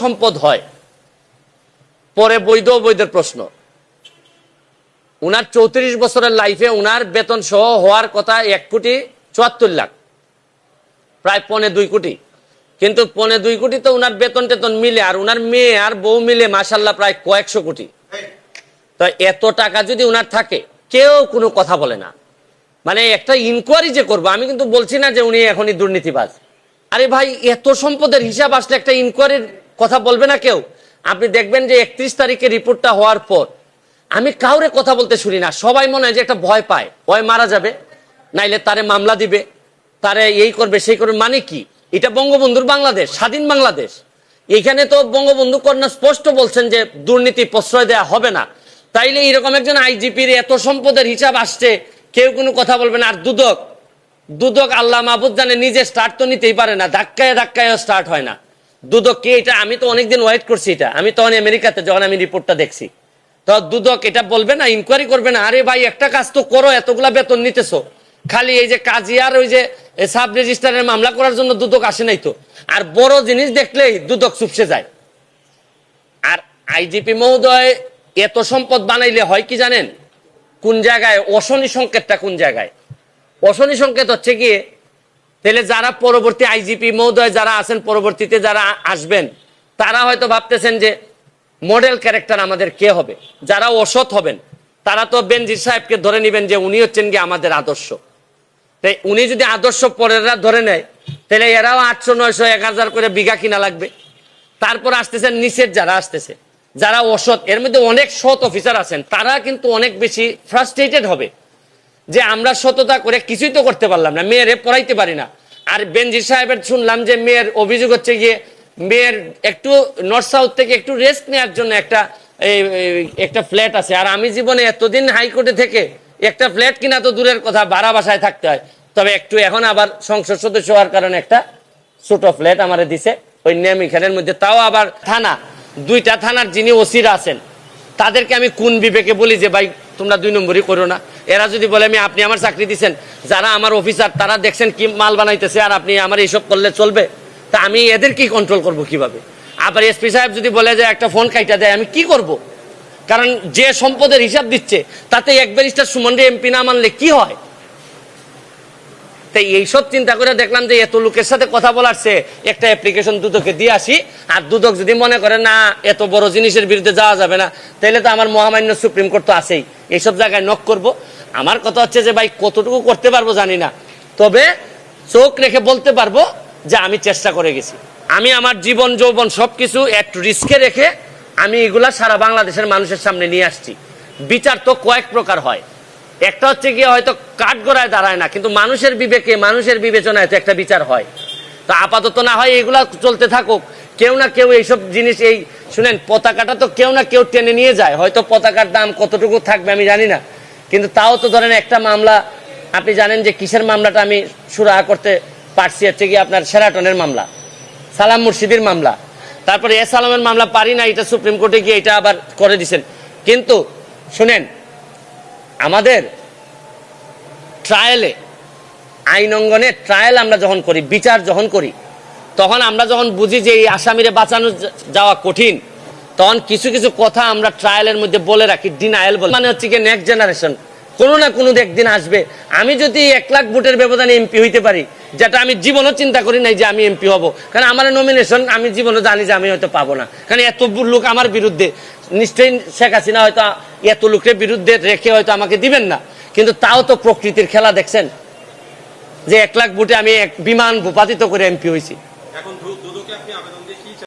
সম্পদ হয়। পরে বৈধ অবৈধের প্রশ্ন। উনার চৌত্রিশ বছরের লাইফে উনার বেতন সহ হওয়ার কথা এক কোটি চুয়াত্তর লাখ। প্রায় পনে দুই কোটি। কিন্তু পনে দুই কোটি তো উনার বেতন টেতন মিলে, আর উনার মেয়ে আর বউ মিলে মাসাল্লাহ প্রায় কয়েকশো কোটি। তো এত টাকা যদি উনার থাকে, কেউ কোনো কথা বলে না। মানে একটা ইনকোয়ারি যে করব, আমি কিন্তু বলছি না যে উনি এখনই দুর্নীতিবাজ। আরে ভাই, এত সম্পদের হিসাব আসলে একটা ইনকোয়ারির কথা বলবে না কেউ? আপনি দেখবেন যে একত্রিশ তারিখে রিপোর্টটা হওয়ার পর, আমি কাউরে কথা বলতে শুনি না। সবাই মনে হয় যে একটা ভয় পায়। ভয় মারা যাবে। নাইলে তারে মামলা দিবে। তারে এই করবে, সেই করবে। মানে কি? এটা বঙ্গবন্ধুর বাংলাদেশ, স্বাধীন বাংলাদেশ। এখানে তো বঙ্গবন্ধু কন্যা স্পষ্ট বলছেন যে দুর্নীতি প্রশ্রয় দেওয়া হবে না। তাইলে এরকম একজন আইজিপির এত সম্পদের হিসাব আসছে, কেউ কোনো কথা বলবে না। আর দুদক দুদক আল্লাহ মাহবুদ জানে নিজে স্টার্ট তো নিতেই পারে না। ধাক্কায় ধাক্কায় স্টার্ট হয় না। দুদক কে এটা? আমি তো অনেকদিন ওয়েট করছি এটা। আমি তখন আমেরিকাতে যখন আমি রিপোর্টটা দেখছি। তো দুদক এটা বলবে না ইনকোয়ারি করবে না। আরে ভাই, একটা কাজ তো করো, এতগুলা বেতন নিতেছো। খালি এই যে কাজিয়ার ওই যে সাব রেজিস্ট্রারের মামলা করার জন্য দুদক আসে নাই তো। আর বড় জিনিস দেখলেই দুদক চুপসে যায়। আর আইজিপি মহোদয় এত সম্পদ বানাইলে হয় কি জানেন? কোন জায়গায়? অশনি সংকেতটা কোন জায়গায়? অশনি সংকেত হচ্ছে গিয়ে তাহলে যারা পরবর্তী আইজিপি মহোদয় যারা আছেন, পরবর্তীতে যারা আসবেন, তারা হয়তো ভাবতেছেন যে মডেল ক্যারেক্টার আমাদের কে হবে? যারা অসৎ হবেন, তারা তো বেনজির সাহেবকে ধরে নেবেন যে উনি হচ্ছেন গিয়ে আমাদের আদর্শ। তাই উনি যদি আদর্শ পরেরা ধরে নেয়, তাহলে এরাও আটশো, নয়শো, এক হাজার করে বিঘা কিনা লাগবে। তারপর আসতেছেন নিচের যারা আসতেছে, যারা অসৎ। এর মধ্যে অনেক সৎ অফিসার আছেন, তারা কিন্তু অনেক বেশি ফ্রাস্ট্রেটেড হবে। যে আমরা সততা করে কিছুই তো করতে পারলাম না, মেয়েরে পড়াইতে পারি না। আর বেনজির সাহেবের শুনলাম যে মেয়ের অভিযোগ হচ্ছে গিয়ে মেয়ের একটু নর্থ সাউথ থেকে একটু রেস্ট নেওয়ার জন্য একটা একটা ফ্ল্যাট আছে। আর আমি জীবনে এতদিন হাইকোর্টে থেকে একটা ফ্ল্যাট কিনা তো দূরের কথা, ভাড়া বাসায় থাকতে হয়। তবে একটু এখন আবার সংসদ সদস্য হওয়ার কারণে একটা ছোট ফ্ল্যাট আমারে দিছে। ওই নেমিখানের মধ্যে তাও আবার থানা, দুইটা থানার যিনি ওসিরা আছেন, তাদেরকে আমি কোন বিবেকে বলি যে, ভাই তোমরা দুই নম্বরই করো না। এরা যদি বলে, আমি, আপনি আমার চাকরি দিচ্ছেন যারা আমার অফিসার, তারা দেখছেন কি মাল বানাইতেছে আর আপনি আমার এইসব করলে চলবে। তা আমি এদের কি কন্ট্রোল করব কীভাবে? আবার এসপি সাহেব যদি বলে যে, একটা ফোন কাইটা দেয়, আমি কি করব? কারণ যে সম্পদের হিসাব দিচ্ছে, তাতে এক ব্যারিস্টার সুমন এমপি না মানলে কি হয়? তাই এইসব চিন্তা করে দেখলাম যে, এত লোকের সাথে কথা বলার চেয়ে একটা অ্যাপ্লিকেশন দুদকে দিয়ে আসি, আর দুদক যদি মনে করে, না, এত বড় জিনিসের বিরুদ্ধে যাওয়া যাবে না তাহলে তো আমার মহামান্য সুপ্রিম কোর্ট তো আছেই। এইসব জায়গায় নক করব। আমার কথা হচ্ছে যে, ভাই, কতটুকু করতে পারব জানি না। তবে চোখ রেখে বলতে পারব যে, আমি চেষ্টা করে গেছি। আমি আমার জীবন, যৌবন সবকিছু একটু রিস্কে রেখে আমি এগুলা সারা বাংলাদেশের মানুষের সামনে নিয়ে আসছি। বিচার তো কয়েক প্রকার হয়। একটা হচ্ছে গিয়ে হয়তো কাঠগড়ায় দাঁড়ায় না, কিন্তু মানুষের বিবেকে, মানুষের বিবেচনায় তো একটা বিচার হয়। তো আপাতত না হয় এগুলা চলতে থাকুক। কেউ না কেউ এইসব জিনিস, এই শুনেন, পতাকাটা তো কেউ না কেউ টেনে নিয়ে যায়। হয়তো পতাকার দাম কতটুকু থাকবে আমি জানি না। কিন্তু তাও তো ধরেন একটা মামলা, আপনি জানেন যে কিসের মামলাটা আমি সুরাহা করতে পারছি, হচ্ছে গিয়ে আপনার সেরাটনের মামলা, সালাম মুর্শিদির মামলা। তারপরে এস আলমের মামলা পারি না, এটা সুপ্রিম কোর্টে গিয়ে এটা আবার করে দিছেন। কিন্তু শুনেন, আমাদের ট্রায়ালে আইন অঙ্গনে ট্রায়াল আমরা যখন করি, বিচার যখন করি তখন আমরা যখন বুঝি যে এই আসামিরে বাঁচানো যাওয়া কঠিন, তখন কিছু কিছু কথা আমরা ট্রায়ালের মধ্যে বলে রাখি ডিনায়াল বলে। মানে হচ্ছে কি নেক্সট জেনারেশন কোনো না কোনো একদিন আসবে। আমি যদি এক লাখ ভোটের ব্যবধানে এমপি হইতে পারি, যেটা আমি জীবনও চিন্তা করি নাই যে আমি এমপি হব। কারণ আমার নমিনেশন আমি জীবনও জানি যে আমি হয়তো পাবো না। কারণ এত লোক আমার বিরুদ্ধে, নিশ্চয়ই শেখ হাসিনা হয়তো এত লোকের বিরুদ্ধে রেখে হয়তো আমাকে দিবেন না। কিন্তু তাও তো প্রকৃতির খেলা দেখছেন, যে এক লাখ ভোটে আমি এক বিমান ভূপাতিত করে এমপি হয়েছি এখন দ্রুত